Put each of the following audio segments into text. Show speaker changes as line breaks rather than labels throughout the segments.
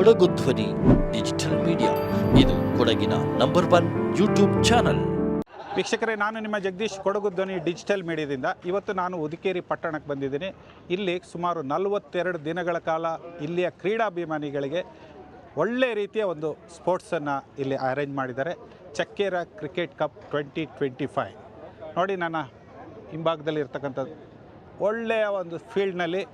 ಕೊಡಗು ಧ್ವನಿ, digital media. ಇದು ಕೊಡಗಿನ ನಂಬರ್ ಒನ್ ಯೂಟ್ಯೂಬ್ ಚಾನಲ್.
ವೀಕ್ಷಕರೇ, ನಾನು ನಿಮ್ಮ ಜಗದೀಶ್, ಕೊಡಗು ಧ್ವನಿ, ಡಿಜಿಟಲ್ ಮೀಡಿಯಾದಿಂದ. ಇವತ್ತು ನಾನು ಉದಿಕೇರಿ ಪಟ್ಟಣಕ್ಕೆ ಬಂದಿದ್ದೀನಿ. ಇಲ್ಲಿ ಸುಮಾರು ನಲವತ್ತೆರಡು ದಿನಗಳ ಕಾಲ ಇಲ್ಲಿಯ ಕ್ರೀಡಾಭಿಮಾನಿಗಳಿಗೆ ಒಳ್ಳೆ ರೀತಿಯ ಒಂದು ಸ್ಪೋರ್ಟ್ಸನ್ನು ಇಲ್ಲಿ ಅರೇಂಜ್ ಮಾಡಿದ್ದಾರೆ. Chakkera cricket cup twenty twenty five. ನೋಡಿ, ನನ್ನ ಹಿಂಭಾಗದಲ್ಲಿ ಇರ್ತಕ್ಕಂಥದ್ದು. ಒಳ್ಳೆಯ ಒಂದು ಫೀಲ್ಡ್ನಲ್ಲಿ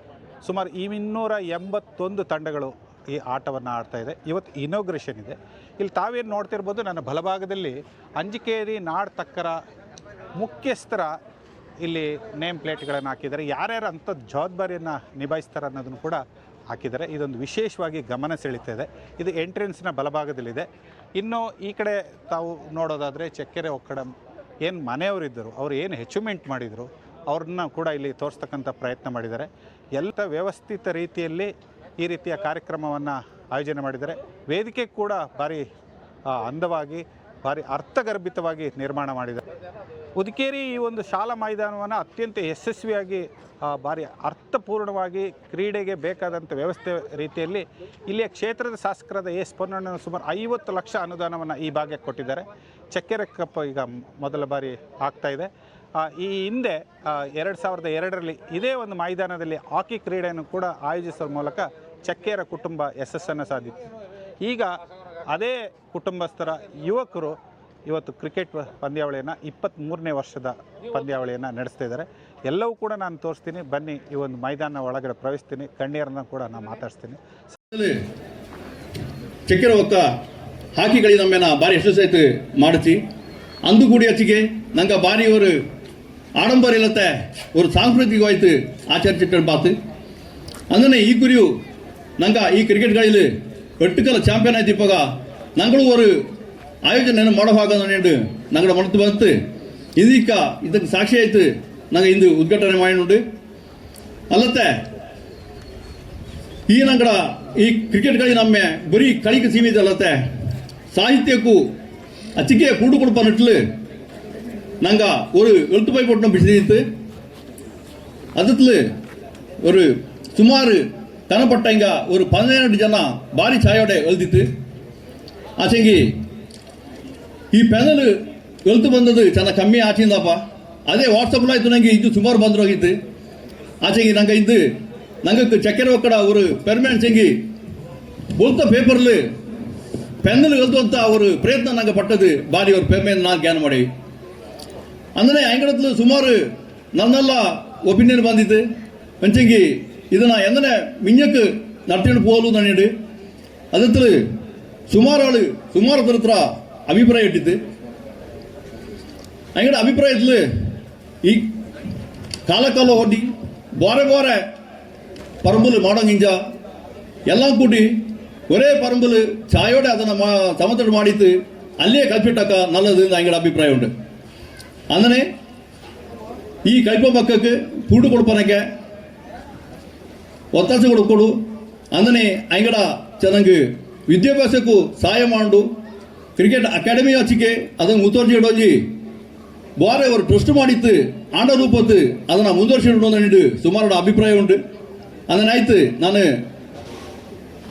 ಸುಮಾರು ಇನ್ನೂರ ಎಂಬತ್ತೊಂದು ತಂಡಗಳು ಈ ಆಟವನ್ನು ಆಡ್ತಾ ಇದೆ. ಇವತ್ತು ಇನೋಗ್ರೇಷನ್ ಇದೆ. ಇಲ್ಲಿ ತಾವೇನು ನೋಡ್ತಿರ್ಬೋದು, ನನ್ನ ಬಲಭಾಗದಲ್ಲಿ ಅಂಜಿಕೇರಿ ನಾಡ್ ತಕ್ಕರ ಮುಖ್ಯಸ್ಥರ ಇಲ್ಲಿ ನೇಮ್ ಪ್ಲೇಟ್ಗಳನ್ನು ಹಾಕಿದ್ದಾರೆ. ಯಾರ್ಯಾರು ಅಂಥ ಜವಾಬ್ದಾರಿಯನ್ನು ನಿಭಾಯಿಸ್ತಾರೆ ಅನ್ನೋದನ್ನು ಕೂಡ ಹಾಕಿದ್ದಾರೆ. ಇದೊಂದು ವಿಶೇಷವಾಗಿ ಗಮನ ಸೆಳೀತಾ ಇದು. ಎಂಟ್ರೆನ್ಸ್ನ ಬಲಭಾಗದಲ್ಲಿದೆ. ಇನ್ನು ಈ ಕಡೆ ತಾವು ನೋಡೋದಾದರೆ ಚಕ್ಕೆರೆ ಒಕ್ಕಡ ಏನು ಮನೆಯವರಿದ್ದರು, ಅವರು ಏನು ಅಚೀವ್ಮೆಂಟ್ ಮಾಡಿದರು, ಅವ್ರನ್ನ ಕೂಡ ಇಲ್ಲಿ ತೋರಿಸ್ತಕ್ಕಂಥ ಪ್ರಯತ್ನ ಮಾಡಿದ್ದಾರೆ. ಎಲ್ಲ ವ್ಯವಸ್ಥಿತ ರೀತಿಯಲ್ಲಿ ಈ ರೀತಿಯ ಕಾರ್ಯಕ್ರಮವನ್ನು ಆಯೋಜನೆ ಮಾಡಿದ್ದಾರೆ. ವೇದಿಕೆ ಕೂಡ ಭಾರಿ ಅಂದವಾಗಿ, ಭಾರಿ ಅರ್ಥಗರ್ಭಿತವಾಗಿ ನಿರ್ಮಾಣ ಮಾಡಿದ್ದಾರೆ. ಉದಿಕೇರಿ ಈ ಒಂದು ಶಾಲಾ ಮೈದಾನವನ್ನು ಅತ್ಯಂತ ಯಶಸ್ವಿಯಾಗಿ ಭಾರಿ ಅರ್ಥಪೂರ್ಣವಾಗಿ ಕ್ರೀಡೆಗೆ ಬೇಕಾದಂಥ ವ್ಯವಸ್ಥೆ ರೀತಿಯಲ್ಲಿ ಇಲ್ಲಿಯ ಕ್ಷೇತ್ರದ ಶಾಸಕರಾದ ಎಸ್. ಪೊನ್ನಣ್ಣ ಸುಮಾರು ಐವತ್ತು ಲಕ್ಷ ಅನುದಾನವನ್ನು ಈ ಭಾಗಕ್ಕೆ ಕೊಟ್ಟಿದ್ದಾರೆ. ಚಕ್ಕೆರೆ ಕಪ್ ಈಗ ಮೊದಲ ಬಾರಿ ಆಗ್ತಾ ಇದೆ. ಈ ಹಿಂದೆ ಎರಡು ಸಾವಿರದ ಎರಡರಲ್ಲಿ ಇದೇ ಒಂದು ಮೈದಾನದಲ್ಲಿ ಹಾಕಿ ಕ್ರೀಡೆಯನ್ನು ಕೂಡ ಆಯೋಜಿಸುವ ಮೂಲಕ ಚಕ್ಕೇರ ಕುಟುಂಬ ಯಶಸ್ಸನ್ನು ಸಾಧಿತು ಈಗ ಅದೇ ಕುಟುಂಬಸ್ಥರ ಯುವಕರು ಇವತ್ತು ಕ್ರಿಕೆಟ್ ಪಂದ್ಯಾವಳಿಯನ್ನು ಇಪ್ಪತ್ತ್ಮೂರನೇ ವರ್ಷದ ಪಂದ್ಯಾವಳಿಯನ್ನು ನಡೆಸ್ತಾ ಇದ್ದಾರೆ ಎಲ್ಲವೂ ಕೂಡ ನಾನು ತೋರಿಸ್ತೀನಿ ಬನ್ನಿ ಈ ಒಂದು ಮೈದಾನ ಒಳಗಡೆ ಪ್ರವೇಶಿಸ್ತೀನಿ ಕಣ್ಣೀರನ್ನ ಕೂಡ ನಾನು ಮಾತಾಡಿಸ್ತೀನಿ
ಚಕ್ಕೆರ ಒಕ್ಕ ಹಾಕಿ களி நம்ம நான் பாரி எக்ஸசைஸ் ಮಾಡಿಸಿ ಅಂದು ಕೂಡಿ ಹಚ್ಚಿಗೆ ನಂಗೆ ಬಾರಿ ஒரு ಆಡಂಬರ ಇಲ್ಲತ್ತೆ ஒரு ಸಾಂಸ್ಕೃತಿಕವಾಯ್ತು ಆಚರಿಸಿಟ್ಟು பார்த்து ಅಂದ್ರೆ ಈ ಕುರಿಯು ನಂಗೆ ಈ ಕ್ರಿಕೆಟ್ களில் வெட்டுக்கல சாம்பியன் ஆயிட்டு ಇಪ್ಪಾಗ ನಂಗಳು ஒரு ಆಯೋಜನೆ ಮಾಡೋ ಹಾಗ ನಾನು ನಂಗಡ ಮನತ್ತು ಬಂತು ಇದಕ್ಕ ಇದಕ್ಕೆ ಸಾಕ್ಷಿ ಆಯ್ತು ನಂಗೆ ಇಂದು ಉದ್ಘಾಟನೆ ಮಾಡಿ ಅಲ್ಲತ್ತೆ ಈ ನಂಗಡ ಈ ಕ್ರಿಕೆಟ್ களி ನಮ್ಮ ಬರೀ களிக்கு ಸೀಮಿತ ಅಲ್ಲತ್ತೆ ಸಾಹಿತ್ಯಕ್ಕೂ ಅಚ್ಚಿಗೆ ಕೂಡು ಕೊಡ್ಪನಟ್ಲು ನಂಗ ஒரு எழுத்து போய் போட்டோம் பிடிச்சிட்டு ಅದತ್ಲು ஒரு ಸುಮಾರು ತನಪಟ್ಟ ಈಗ ಒಂದು ಪದಿನೇಳು ಜನ ಭಾರಿ ಛಾಯೋಡೆ ಒಲ್ದಿತ್ತು ಆಚೆಗೆ ಈ ಪೆದಲು ಒಲ್ತು ಬಂದದ್ದು ಚೆನ್ನ ಕಮ್ಮಿ ಆಚಿಂದಪ್ಪ ಅದೇ ವಾಟ್ಸಪ್ಲ ಇತ್ತು ನಂಗೆ ಇದು ಸುಮಾರು ಬಂದರು ಹೋಗಿತ್ತು ಆಚೆಗೆ ನಂಗೆ ಇದ್ದು ನಂಗೆ ಚಕ್ಕೆರೆ ಒಕ್ಕಡ ಅವರು ಪೆರ್ಮನೆಂಟ್ செங்கி ஒத்த பேப்பரில் ಪೆನ್ನಲ್ಲಿ எழுதுವಂಥ ஒரு பிரயತ್ನ நாங்கள் பட்டது பாரி ஒரு பெருமையை நான் ಜ್ಞಾನ ಮಾಡಿ ಅಂದರೆ ಆಂಗಡದಲ್ಲಿ ಸುಮಾರು ನನ್ನೆಲ್ಲ ಒಪಿನಿಯನ್ ಬಂದಿತ್ತು ಮಂಚಂಗಿ ಇದನ್ನ ಎಂದನೆ ಮಿಂಜಕ್ಕೆ നടത്തിയിട്ട് പോകുന്നു തന്നെയുണ്ട് അതിത്ര സുമാറാള് സുമാർ തരത്ര അഭിപ്രായം ഇട്ടിട്ട് ഞങ്ങളുടെ അഭിപ്രായത്തിൽ ഈ കാലക്കാലം ഓടി ബോറെ ബോറെ പറമ്പിൽ മടങ്ങിഞ്ച എല്ലാം കൂട്ടി ഒരേ പറമ്പിൽ ചായയോടെ അതിനെ സമത്തിൽ മാടിത്ത് അല്ലേ കൽപ്പിട്ടൊക്കെ നല്ലത് ഞങ്ങളുടെ അഭിപ്രായമുണ്ട് അങ്ങനെ ഈ കൽപ്പ മക്കൾക്ക് കൂട്ടുകൊടുപ്പനൊക്കെ ಈ ಕಲ್ಪ ಪಕ್ಕಕ್ಕೆ ಪೂಡು ಕೊಡ್ಪನಕ್ಕೆ ಒತ್ತಾಸ ಕೊಡು ಅಂದರೆ ಅಂಗಡ ಚೆನ್ನಾಗಿ ವಿದ್ಯಾಭ್ಯಾಸಕ್ಕೂ ಸಹಾಯ ಮಾಡು. ಕ್ರಿಕೆಟ್ ಅಕಾಡೆಮಿ ಹಚ್ಚಿಕೆ ಅದನ್ನು ಮುತುವರ್ಜಿ ಇಡೋಜಿ. ಬಾರೆ ಅವರು ಟ್ರಸ್ಟ್ ಮಾಡಿತ್ತು, ಆಂಡ ರೂಪತ್ತು, ಅದನ್ನು ಮುಂದುವರ್ಸಿ ಇಡೋದು ಸುಮಾರು ಅಭಿಪ್ರಾಯ ಉಂಟು. ಅದನ್ನಾಯ್ತು ನಾನು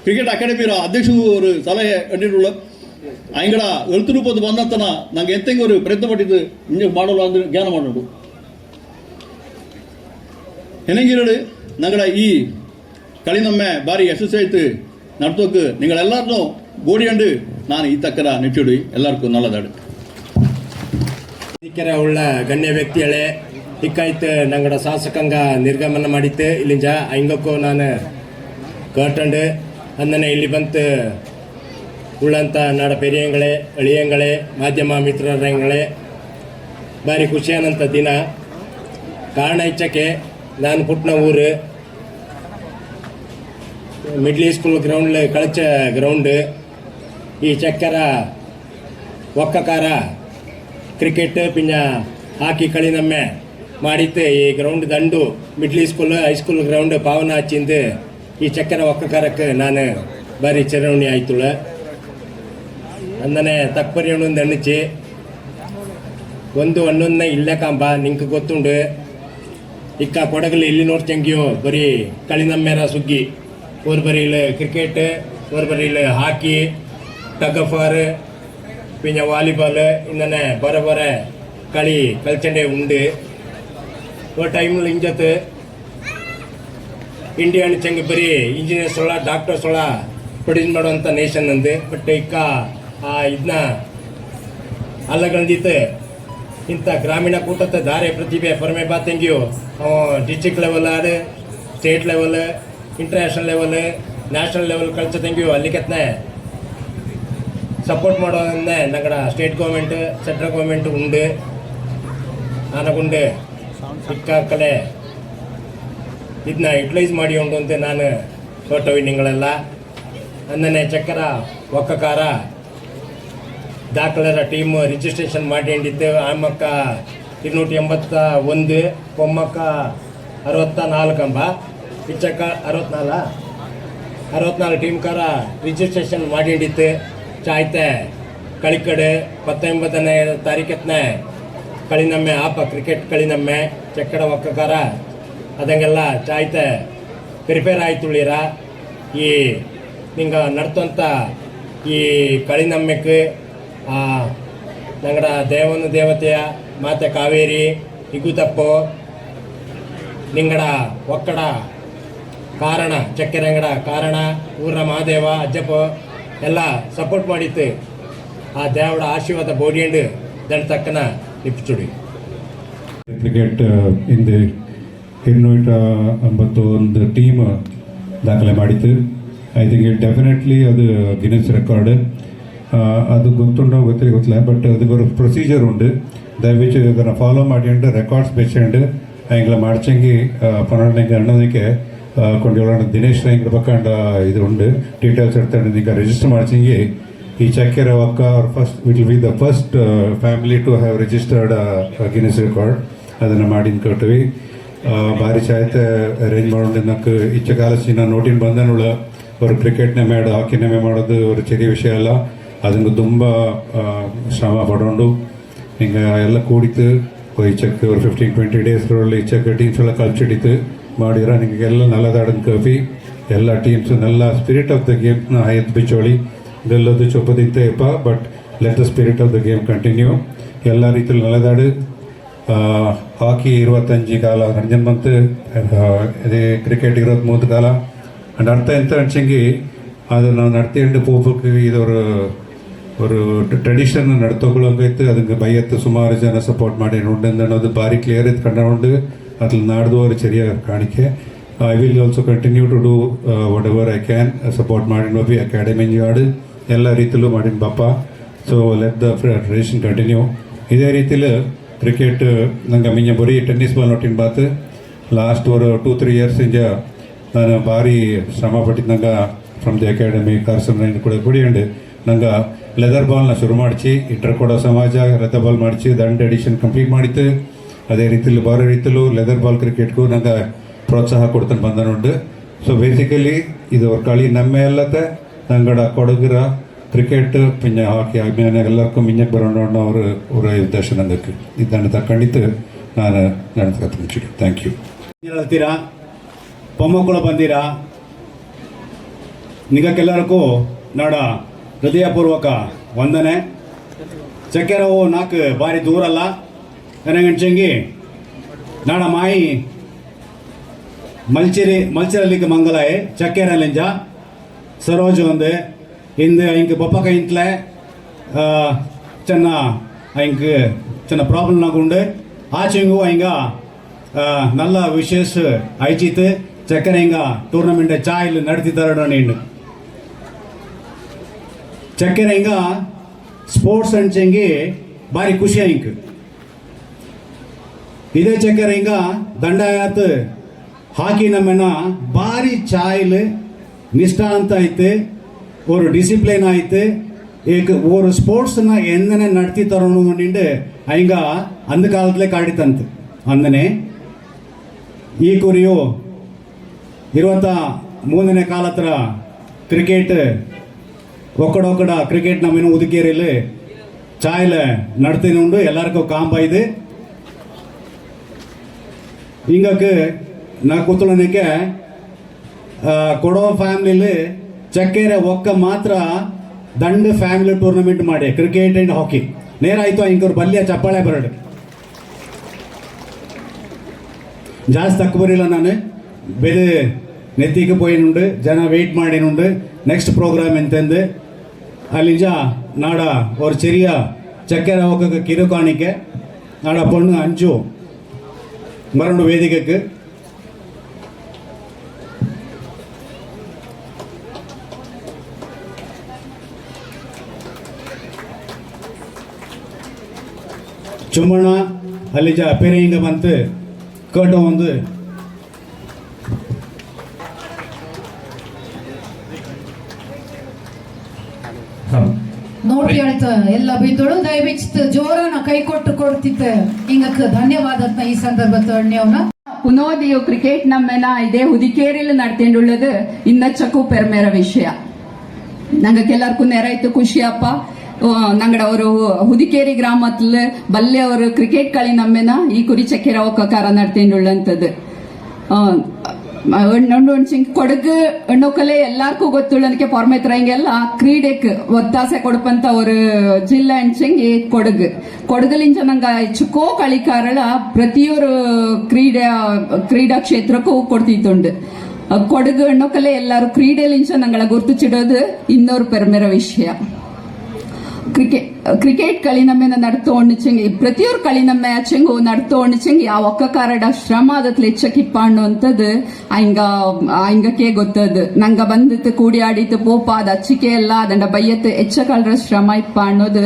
ಕ್ರಿಕೆಟ್ ಅಕಾಡೆಮಿಯ ಅಧ್ಯಕ್ಷರು ஒரு ಸಲಹೆ ಕಂಡಿರುವ ಅಂಗಡ ಎಳ್ತು ರೂಪದ ಬಂದಂತನ ನಂಗೆ ಎಂತೆಂಗೆ ಅವರು ಪ್ರಯತ್ನ ಪಟ್ಟಿದ್ದು ಇಂಜೆ ಮಾಡಲು ಅಂದ್ರೆ ಜ್ಞಾನ ಮಾಡೋದು. ಹೆನಂಗಿರಡು ನಂಗಡ ಈ களிನೊಮ್ಮೆ ಬಾರಿ ಯಶಸ್ಸಾಯ್ತು ನಡ್ತೋಕ್ ನಿಗಳೆಲ್ಲರನ್ನೂ ಗೋಡಿಯಂಡು ನಾನು ಈ ತಕ್ಕರ ನಿಟ್ಟಿಡಿ ಎಲ್ಲರಿಗೂ ನಲ್ಲದಾಡು.
ಕೆರೆ ಉಳ್ಳ ಗಣ್ಯ ವ್ಯಕ್ತಿಗಳೇ ಇಕ್ಕಾಯ್ತು ನಂಗಡ ಶಾಸಕಂಗ ನಿರ್ಗಮನ ಮಾಡಿತ್ತು. ಇಲ್ಲಿಂದ ಹಿಂಗಕ್ಕೂ ನಾನು ಕೇಟಂಡು ಅಂದನೆ ಇಲ್ಲಿ ಬಂತು. ಉಳ್ಳಂತ ನಾಡ ಪೆರಿಯಂಗಳೇ, ಅಳಿಯಂಗಳೇ, ಮಾಧ್ಯಮ ಮಿತ್ರರಂಗಳೇ, ಭಾರಿ ಖುಷಿಯಾದಂಥ ದಿನ. ಕಾರಣ ಇಚ್ಚಕ್ಕೆ ನಾನು ಪುಟ್ನ ಊರು. ಮಿಡ್ಲ್ ಸ್ಕೂಲ್ ಗ್ರೌಂಡ್ ಕಳಚ ಗ್ರೌಂಡ್ ಈ ಚಕ್ಕರ, ಒಕ್ಕಕಾರ ಕ್ರಿಕೆಟ್ ಪಿನ್ನ ಹಾಕಿ ಕಳಿ ನಮ್ಮೆ ಮಾಡಿದ್ದೆ. ಈ ಗ್ರೌಂಡ್ ದಂಡು ಮಿಡ್ಲ್ ಸ್ಕೂಲ್ ಹೈಸ್ಕೂಲ್ ಗ್ರೌಂಡ್ ಪಾವನ ಹಚ್ಚಿಂದು ಈ ಚಕ್ಕರ, ಒಕ್ಕಕಾರಕ್ಕೆ ನಾನು ಬಾರಿ ಚರವಣಿ ಆಯ್ತುಳ. ಅಂದನೆ ತಕ್ಪರಿ ಒಂದು ಎಣ್ಣಿಚಿ ಒಂದು ಹಣ್ಣೊಂದ ಇಲ್ಲೇ ಕಾಂಬ, ನಿಂಗೆ ಗೊತ್ತುಂಡು. ಇಕ್ಕ ಕೊಡಗಲು ಇಲ್ಲಿ ನೋಡ್ತಂಗಿಯೋ ಬರೀ ಕಳಿನಮ್ಮೇರ ಸುಗ್ಗಿ. ಊರ್ ಬರೀ ಕ್ರಿಕೆಟ್ ഒരു പറയില് ഹാക്കി ടഗ് ഓഫ് വാർ പിന്നെ വാലിബോൾ ഇങ്ങനെ ಬೇರೆ ಬೇರೆ കളി കളിച്ചേ ഉണ്ട് ഒരു ಟೈಮಲ್ಲಿ ಇಂಜತ್ ಇಂಡಿಯಾ ಅನಿಸಂಗೆ ಬರೀ ಇಂಜಿನಿಯರ್ಸ್ ಒಳ ಡಾಕ್ಟರ್ಸ್ ಒಳ ಪ್ರೊಡ್ಯೂಸ್ ಮಾಡುವಂಥ ನೇಷನ್ ಅಂದು ಬಟ್ ಇಕ್ಕ ಆ ಇದನ್ನ ಅಲ್ಲಗಂದಿತ್ತು ಇಂಥ ಗ್ರಾಮೀಣ ಕೂಟದ ಧಾರೆ ಪ್ರತಿಭೆ ಪರಮೆ ಬಾತಂಗಿಯು ಡಿಸ್ಟಿಕ್ ಲೆವೆಲ್ ಆಡು state level international level national level ಕಳ್ಸತಂಗಿಯು ಅಲ್ಲಿಗೆತ್ನೆ support ಮಾಡೋದನ್ನೇ ನಗಡ ಸ್ಟೇಟ್ ಗೌರ್ಮೆಂಟ್ ಸೆಂಟ್ರಲ್ ಗೌರ್ಮೆಂಟ್ ಉಂಡು ಆನಗುಂಡು ಸಿಕ್ಕಾಕಲೆ ಇದನ್ನ ಯುಟಿಲೈಸ್ ಮಾಡಿ ಉಂಟು ಅಂತ ನಾನು ಹೊರಟವಿ ನಿಗಳೆಲ್ಲ ಅಂದನೆ ಚಕ್ಕರ ಒಕ್ಕಕಾರ ದಾಖಲೆರ ಟೀಮ್ ರಿಜಿಸ್ಟ್ರೇಷನ್ ಮಾಡಿಕೊಂಡಿದ್ದು ಆಮಕ್ಕ ഇരുന്നൂറ്റി ಎಂಬತ್ತ ಒಂದು ಕೊಮ್ಮಕ್ಕ ಅರವತ್ತ ನಾಲ್ಕಂಬ ಇಚ್ಚಕ್ಕ ಅರವತ್ನಾಲ. ಅರವತ್ನಾಲ್ಕು ಟೀಮ್ಕಾರ ರಿಜಿಸ್ಟ್ರೇಷನ್ ಮಾಡಿ ಹಿಡಿತೆ ಚಾಯ್ತೆ, ಕಳಿಕಡೆ ಪತ್ತೊಂಬತ್ತನೇ ತಾರೀಕತ್ನೆ ಕಳಿನಮ್ಮೆ, ಆಪ ಕ್ರಿಕೆಟ್ ಕಳಿನಮ್ಮೆ, ಚಕ್ಕಡ ಒಕ್ಕಕಾರ. ಅದಂಗೆಲ್ಲ ಚಾಯ್ತೆ ಪ್ರಿಪೇರ್ ಆಯ್ತುಳಿರ ಈ ನಿಂಗ ನಡ್ತಂತ ಈ ಕಳಿನಮ್ಮೆಕ್ ಆ ನಂಗಡ ದೇವನ ದೇವತೆಯ ಮಾತೆ ಕಾವೇರಿ, ಇಗುತಪ್ಪು. ನಿಂಗಡ ಒಕ್ಕಡ ಕಾರಣ, ಚಕ್ಕೆರಂಗಡ ಕಾರಣ ಊರ ಮಹಾದೇವ, ಅಜ್ಜಪ್ಪ ಎಲ್ಲ ಸಪೋರ್ಟ್ ಮಾಡಿತ್ತು. ಆ ದೇವಡ ಆಶೀರ್ವಾದ ಬೋಡಿಯಂಡು ದಂಡ ತಕ್ಕನ ನಿಪ್ಚುಡಿ
ಕ್ರಿಕೆಟ್ ಹಿಂದೆ ಇನ್ನೂಟ ಒಂಬತ್ತು ಒಂದು ಟೀಮ್ ದಾಖಲೆ ಮಾಡಿತ್ತು. ಐ ಥಿಂಕ್ ಇಟ್ ಡೆಫಿನೆಟ್ಲಿ ಅದು ಗಿನಸ್ ರೆಕಾರ್ಡ್ ಅದು ಗೊತ್ತುಂಡೋ ಗೊತ್ತಿಲ್ಲ ಗೊತ್ತಿಲ್ಲ ಬಟ್ ಅದು ಬರೋ ಪ್ರೊಸೀಜರ್ ಉಂಡು ದಯವಿಟ್ಟು ಇದನ್ನು ಫಾಲೋ ಮಾಡಿಕೊಂಡು ರೆಕಾರ್ಡ್ಸ್ ಬೆಚ್ಚಂಡು ಹೆಂಗ್ಲ ಮಾಡ್ಚಂಗಿ ಪನ್ನೊಂದು ಅಣ್ಣದಕ್ಕೆ ಕೊಂಡಿರೋಣ ದಿನೇಶ್ ರೈ ಬಕ್ಕಂಡ ಇದು ಉಂಡು ಡೀಟೇಲ್ಸ್ ಎಡ್ತಾಂಡು ನಿಂಗೆ ರಿಜಿಸ್ಟರ್ ಮಾಡಿಸಿಂಗಿ. ಈ ಚಕ್ಕೆರ ಒಕ್ಕ ಅವ್ರ first it will be the first family to have registered Guinness record ಅದನ್ನು ಮಾಡಿನ ಕೊಟ್ವಿ ಭಾರಿ ಚಾಯ್ತೆ ಅರೇಂಜ್ ಮಾಡೋಣ ನಕ್ಕೆ ಇಚ್ಚ ಕಾಲಸಿನ ನೋಟಿನ ಬಂದನುಳ ಅವರು ಕ್ರಿಕೆಟ್ನೇ ಮಾಡಿ ಹಾಕಿನೇ ಮಾಡೋದು ಅವರು ಚೆರಿಯ ವಿಷಯ ಅಲ್ಲ. ಅದನ್ನು ತುಂಬ ಶ್ರಮ ಪಡೋಂಡು ಹಿಂಗೆ ಎಲ್ಲ ಕೂಡಿತು ಇಚ್ಚಕ್ಕೆ ಅವ್ರು ಫಿಫ್ಟೀನ್ ಟ್ವೆಂಟಿ ಡೇಸ್ ಇಚ್ಚಕ್ಕೆ ಟೀಮ್ಸ್ ಎಲ್ಲ ಕಲ್ಸಿಡಿತು ಮಾಡಿರ ನಿಮಗೆಲ್ಲ ನಲ್ಲದಾಡನ್ ಕಪಿ ಎಲ್ಲ ಟೀಮ್ಸ್ ನೆಲ್ಲ ಸ್ಪಿರಿಟ್ ಆಫ್ ದ ಗೇಮ್ನ ಎದ್ದು ಬಿಚ್ಚೋಳಿ. ಗೆಲ್ಲೋದು ಚೊಪ್ಪದಿಂತ ಇಪ್ಪ but let the spirit of the game continue ಎಲ್ಲ ರೀತಿಯಲ್ಲಿ ನಲ್ಲದಾಡು. ಹಾಕಿ ಇರುವತ್ತಂಜಿ ಕಾಲ, ರಂಜನ್ ಬಂತು. ಇದೇ ಕ್ರಿಕೆಟ್ ಇರೋದು ಮೂವತ್ತು ಕಾಲ. ಅಂಡ್ ಅರ್ಥ ಎಂತ ಅನ್ಸಂಗಿ ಅದು ನಾವು ನಡ್ತಿಂಡು ಪೋಪಕ್ಕೆ ಇದೊರು ஒரு ಟ್ರೆಡಿಷನ್ ನಡ್ತೊಗೊಳ್ಳಂಗೈತು ಅದಕ್ಕೆ ಬೈಯತ್ತು ಸುಮಾರು ಜನ ಸಪೋರ್ಟ್ ಮಾಡಿ. ಉಂಡು ಅನ್ನೋದು ಭಾರಿ ಕ್ಲಿಯರ್ ಇತ್ತು ಕಂಡು until Nardu or Chariya ಕಾಣಿಕೆ. I will also continue to do whatever I can, support support Martin academy Academy ಎಲ್ಲ ರೀತಿಯಲ್ಲೂ ಮಾಡಿನ ಬಪ್ಪ so let the tradition continue ಇದೇ ರೀತಿಲಿ ಕ್ರಿಕೆಟ್ uh, ನಂಗೆ ಮಿಂಜ ಬರೀ ಟೆನ್ನಿಸ್ ಬಾಲ್ ನೋಟಿನ ಬಾತು ಲಾಸ್ಟ್ ಒಂದು ಟೂ ತ್ರೀ ಇಯರ್ಸಿಂದ ನಾನು ಭಾರಿ ಶ್ರಮ ಪಟ್ಟಿದ್ದು ನಂಗೆ ಫ್ರಮ್ ದಿ ಅಕಾಡೆಮಿ ಕಾರ್ಯಕ್ರಮ ಕೂಡ ಕುಡಿಯಂಡು ನಂಗೆ ಲೆದರ್ ಬಾಲ್ನ ಶುರು ಮಾಡಿಸಿ ಇಂಟರ್ ಕೊಡೋ ಸಮಾಜ ರಥ ಬಾಲ್ ಮಾಡಿಸಿ ದಂಡ ಎಡಿಷನ್ ಕಂಪ್ಲೀಟ್ ಮಾಡಿತ್ತು. ಅದೇ ರೀತಿಯಲ್ಲಿ ಬಾರ ರೀತಿಯಲ್ಲೂ ಲೆದರ್ ಬಾಲ್ ಕ್ರಿಕೆಟ್ಗೂ ನಂಗೆ ಪ್ರೋತ್ಸಾಹ ಕೊಡ್ತಾನೆ ಬಂದನುಂಡು ಸೊ ಬೇಸಿಕಲಿ ಇದು ಅವ್ರ ಕಳಿ ನಮ್ಮ ಎಲ್ಲತೆ ನಂಗಡ ಕೊಡಗಿರ ಕ್ರಿಕೆಟ್ ಪಿಂಜ ಹಾಕಿ ಅಭಿಮಾನ ಎಲ್ಲರಿಗೂ ಮಿಂಜಕ್ಕೆ ಬರೋಣ ಅವರು ಅವರ ಉದ್ದೇಶ ನಂದಕ್ಕೆ. ಇದನ್ನು ತಕ್ಕಂಡಿತ್ತು ನಾನು ನಡೆಸ್ಕೊಂಡು ಥ್ಯಾಂಕ್ ಯು
ಹೇಳ್ತೀರಾ? ಪೊಮ್ಮಕ್ಕಳು ಬಂದಿರಾ? ನಿಗಕ್ಕೆಲ್ಲರಿಗೂ ನಾಡ ಹೃದಯಪೂರ್ವಕ ವಂದನೆ. ಚಕ್ಕೆರವು ನಾಲ್ಕು ಬಾರಿ ದೂರಲ್ಲ. వెనగంచంగి ನಾಡ ಮಾಯಿ ಮಲ್ಚಿರಿ, ಮಲ್ಚಿರಲಿಕ್ಕ ಮಂಗಲಾಯಿ, ಚಕ್ಕೇರಲಿಂಜ, ಸರೋಜು ಒಂದು ಇಂದು ಇಂಗೆ ಬೊಪ್ಪಕ ಇಂತ್ಲೆ ಚೆನ್ನ ಇಂಗೆ ಚೆನ್ನ ಪ್ರಾಬ್ಲಮ್ ನಾಗುಂಡು ಆಚೆಂಗು ಹಿಂಗ ನಲ್ಲ ವಿಶೇಷ ಐಚಿತ್, ಚಕ್ಕರೆ ಹಿಂಗ ಟೂರ್ನಮೆಂಟ್ ಚಾಯ್ ನಡೆತಿದ್ದಾರೆ ನೀನು. ಚಕ್ಕರೆ ಹಿಂಗ ಸ್ಪೋರ್ಟ್ಸ್ ಅಂಚಂಗಿ ಭಾರಿ ಖುಷಿ ಹಿಂಗೆ ಇದೇ ಚಕ್ಕರ್ ಹಿಂಗ ದಂಡಾಯತ್ ಹಾಕಿ ನಮ್ಮನ್ನ ಭಾರಿ ಚಾಯ್ಲ್ ನಿಷ್ಠ ಅಂತ ಐತೆ ஒரு டிசிப்ளின் ಐತೆ ஒரு ஸ்போர்ட்ஸ்னா என்னென்ன நடத்தி தரணும் அப்படின்ட்டு ஐங்க ಅಂದ ಕಾಲದಲ್ಲೇ காடி தந்து அந்தனே ಈ ಕುರಿಯು ಇರುವಂಥ ಮೂರನೇ ಕಾಲ ಹತ್ರ ಕ್ರಿಕೆಟ್, ಒಕ್ಕಡೊಕ್ಕಡ ಕ್ರಿಕೆಟ್ ನಮ್ಮೇನು ಉದುಕೇರಿಯಲ್ಲಿ ಚಾಯ್ಲೆ ನಡ್ತೀನಿ ಉಂಡು ಎಲ್ಲರಿಗೂ ಕಾಂಬ ಇದೆ. ಹಿಂಗಕ್ಕೆ ನಾ ಕೂತ್ಕೊಳ್ಳೋಕ್ಕೆ ಕೊಡೋ ಫ್ಯಾಮ್ಲಿಲಿ ಚಕ್ಕೇರೆ ಒಕ್ಕ ಮಾತ್ರ ದಂಡ ಫ್ಯಾಮಿಲಿ ಟೂರ್ನಮೆಂಟ್ ಮಾಡಿ, ಕ್ರಿಕೆಟ್ ಆ್ಯಂಡ್ ಹಾಕಿ. ನೇರ ಆಯಿತು ಹಿಂಗವ್ರು ಬಲ್ಯ ಚಪ್ಪಾಳೆ ಬರಡು ಜಾಸ್ತಿ ತಕ್ಕ ಬರಿಲ್ಲ ನಾನು. ಬೆಲೆ ನೆತ್ತಿಗೆ ಪೋಯಿನುಂಡು, ಜನ ವೆಯ್ಟ್ ಮಾಡಿನುಂಡು. ನೆಕ್ಸ್ಟ್ ಪ್ರೋಗ್ರಾಮ್ ಎಂತಂದು? ಜ ನಾಡ ಅವ್ರ ಚಿರಿಯ ಚಕ್ಕೆರೆ ಹೋಗಕ್ಕೆ ಕಿರುಕಾಣಿಕೆ. ನಾಡ ಪಣ್ಣು ಅಂಜು మరణ వేదికకు சும்மனா அலிஜா பெரியங்க வந்து
கேட்டோம் வந்து ಎಲ್ಲ ಬಿದ್ದಳು. ದಯವಿಟ್ಟು ಜೋರ ಕೈ ಕೊಟ್ಟು ಕೊಡ್ತಿದ್ದೆ. ಹಿಂಗಕ್ಕೆ ಧನ್ಯವಾದ ಈ ಸಂದರ್ಭದ
ಪುನೋದಿಯು ಕ್ರಿಕೆಟ್ ನಮ್ಮೆನ ಇದೇ ಹುದಿಕೇರಿಲ್ ನಡ್ತೇಂಡುಳ್ಳದು ಇನ್ನ ಚಕು ಪೆರ್ಮೆರ ವಿಷಯ. ನಂಗೆ ಕೆಲರ್ಕು ನೆರಾಯ್ತು ಖುಷಿಯಪ್ಪ ನಂಗಡ ಅವರು ಹುದಿಕೇರಿ ಗ್ರಾಮದಲ್ಲಿ ಬಲ್ಲೆ ಅವರು ಕ್ರಿಕೆಟ್ ಕಳಿ ನಮ್ಮೆನ ಈ ಕುರಿ ಚಕ್ಕೆರ ಒಕ್ಕ ಕಾರ ನಡ್ತೇಂಡುಳ್ಳಂಥದ್ದು ಒಂಡೊಂಚ್ ಕೊಡಗು ಎಣ್ಣೋಕಲೆ ಎಲ್ಲಾರ್ಗೂ ಗೊತ್ತುಳ್ಳ ನನಗೆ ಪೊರ್ಮೆತ್ರ ಹಿಂಗೆಲ್ಲ ಕ್ರೀಡೆಕ್ ಒತ್ತಾಸೆ ಕೊಡಪಂತ ಒಂದು ಜಿಲ್ಲೆ ಅಂಚಿಂಗಿ ಕೊಡಗು. ಕೊಡಗಲಿಂಚ ನಂಗೆ ಹೆಚ್ಚುಕೋ ಕಳಿಕಾರಳ ಪ್ರತಿಯೊರು ಕ್ರೀಡೆ, ಕ್ರೀಡಾ ಕ್ಷೇತ್ರಕ್ಕೂ ಕೊಡ್ತಿತ್ತುಂಡು. ಕೊಡಗು ಎಣ್ಣೋಕಲೆ ಎಲ್ಲರೂ ಕ್ರೀಡೆಲಿಂಚ ನಂಗಳ ಗುರುತಿಸಿಡೋದು ಇನ್ನೊರು ಪೆರ್ಮೆರ ವಿಷಯ. ಕ್ರಿಕೆಟ್ ಕ್ರಿಕೆಟ್ ಗಳಿನಮ್ಮೆನ ನಡ್ತೋಣ್ಣು ಪ್ರತಿಯೊರ್ ಗಳಿನಮ್ಮೆ ಚೆಂಗು ನಡ್ತೋಣ್ಣು ಚೆಂಗಿ ಆ ಒಕ್ಕ ಕಾರಡ ಶ್ರಮ ಅದತ್ ಲೆಚ್ಚಕ್ ಇಪ್ಪಾಂಡು ಅಂತದ್ ಆಯ್ಗ, ಆಯ್ಗಕ್ಕೆ ಗೊತ್ತದ್ ನಂಗ ಬಂದಿತ್ತು ಕೂಡಿ ಆಡಿತ್ತು ಪೋಪ ಅದ ಅಚ್ಚಿಕೆ ಎಲ್ಲ ಅದಂಡ ಬೈಯತ್ ಹೆಚ್ಚ ಕಾಲರ ಶ್ರಮ ಇಪ್ಪ ಅನ್ನೋದು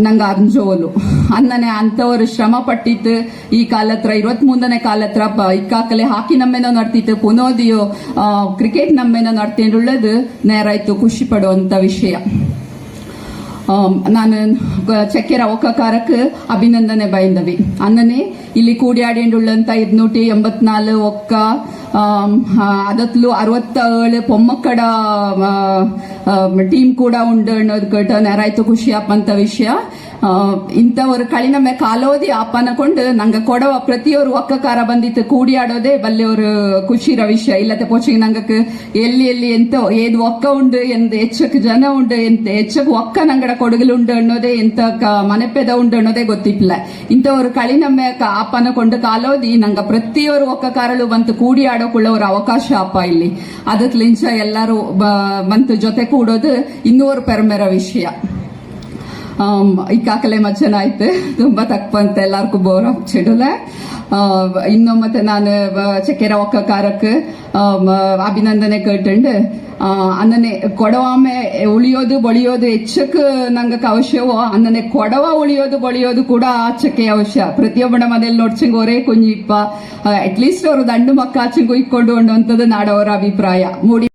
ನಂಗೆ ಅಂಜೋಲು ಅನ್ನನೆ ಅಂತವರು ಶ್ರಮ ಪಟ್ಟಿತ್ತು. ಈ ಕಾಲತ್ರ ಇರುವತ್ ಮುಂದನೇ ಕಾಲತ್ರ ಇಕ್ಕಾಕಲೆ ಹಾಕಿ ನಮ್ಮೇನೋ ನಡ್ತಿತ್ತು. ಪುನೋದಿಯೋ ಕ್ರಿಕೆಟ್ ನಮ್ಮೇನೋ ನಡ್ತಿಂಡುಳ್ಳದು. ನೇರಾಯ್ತು, ಖುಷಿ ಪಡುವಂತ ವಿಷಯ. Um, ನಾನು ಚಕ್ಕೆರ ಒಕ್ಕಕಾರಕ್ಕೆ ಅಭಿನಂದನೆ ಬಯಂದವಿ. ಅನ್ನನೆ ಇಲ್ಲಿ ಕೂಡಿ ಕೂಡ್ಯಾಡಿಂಡುಳ್ಳಂತ ಇದ್ನೂಟಿ ಎಂಬತ್ನಾಲ್ ಒಕ್ಕ um, ಅದತ್ಲು ಅರವತ್ತೇಳು ಪೊಮ್ಮಕ್ಕಡ ಟೀಮ್ ಕೂಡ ಉಂಡು ಕಟ ನೆರಾಯ್ತು ಖುಷಿ ಆಪಂತ ವಿಷಯ. ಇಂಥ ಅವರು ಕಳಿನಮೆ ಕಾಲೋದಿ ಆಪನಕೊಂಡು ನಂಗೆ ಕೊಡವ ಪ್ರತಿಯೊರು ಒಕ್ಕಕಾರ ಬಂದಿತ್ತು. ಕೂಡಿ ಆಡೋದೆ ಬಲ್ಲೆ ಅವರು ಖುಷಿರ ವಿಷಯ. ಇಲ್ಲತ್ತೆ ಪೋಚಿಗೆ ನಂಗಕ್ಕೆ ಎಲ್ಲಿ ಎಲ್ಲಿ ಎಂತ, ಏದು ಒಕ್ಕ ಉಂಡು ಎಂದ ಹೆಚ್ಚಕ್ಕೆ ಜನ ಉಂಡು ಎಂತ ಹೆಚ್ಚಕ್ಕೆ ಒಕ್ಕ ನಂಗಡ ಕೊಡುಗಲುಂಡು ಅನ್ನೋದೇ ಎಂತ ಮನೆಪೆದ ಉಂಡು ಅನ್ನೋದೇ ಗೊತ್ತಿಲ್ಲ. ಇಂಥವ್ರು ಕಳಿ ನಮ್ಮ ಅಪ್ಪನ ಕೊಂಡು ಕಾಲೋದಿ, ನಂಗ ಪ್ರತಿಯೊರು ಒಕ್ಕ ಕಾರಳು ಬಂತು, ಕೂಡಿ ಆಡೋಕೊಳ್ಳೋರು ಅವಕಾಶ ಅಪ್ಪ ಇಲ್ಲಿ. ಅದಕ್ಕೆ ಲಿಂಚ ಎಲ್ಲರೂ ಬಂತು ಜೊತೆ ಕೂಡೋದು ಇನ್ನೂರು ಪೆರಮೆರ ವಿಷಯ. ಇಕ್ಕಾಕಲೆ ಮಜ್ಜನ ಆಯ್ತು. ತುಂಬಾ ತಕ್ಕಂತ ಎಲ್ಲಾರ್ಗೂ ಬೋರ್ ಆಗ್ಚಿಡಲೆ ಇನ್ನು ಮತ್ತೆ ನಾನು ಚಕ್ಕೆರ ಒಕ್ಕಕಾರಕ್ಕೆ ಆಮ್, ಅಭಿನಂದನೆ ಕೇಟಂಡು ಅನ್ನನೆ ಕೊಡವಾಮೆ ಉಳಿಯೋದು ಬಳಿಯೋದು ಹೆಚ್ಚಕ್ಕೆ ನಂಗೆ ಅವಶ್ಯವೋ ಅನ್ನನೆ ಕೊಡವ ಉಳಿಯೋದು ಬಳಿಯೋದು ಕೂಡ ಆಚಕ್ಕೆ ಅವಶ್ಯ. ಪ್ರತಿಯೊಬ್ಬನ ಮನೇಲಿ ನೋಡ್ಚಂಗ್ ಒರೇ ಕುಂಜಿಪ್ಪ ಅಟ್ಲೀಸ್ಟ್ ಅವರು ದಂಡು ಮಕ್ಕ ಆಚೆಂಗು ಇಕ್ಕೊಂಡು ಅನ್ನೋಂಥದ್ದು ನಾಡವರ ಅಭಿಪ್ರಾಯ. ಮೂಡಿ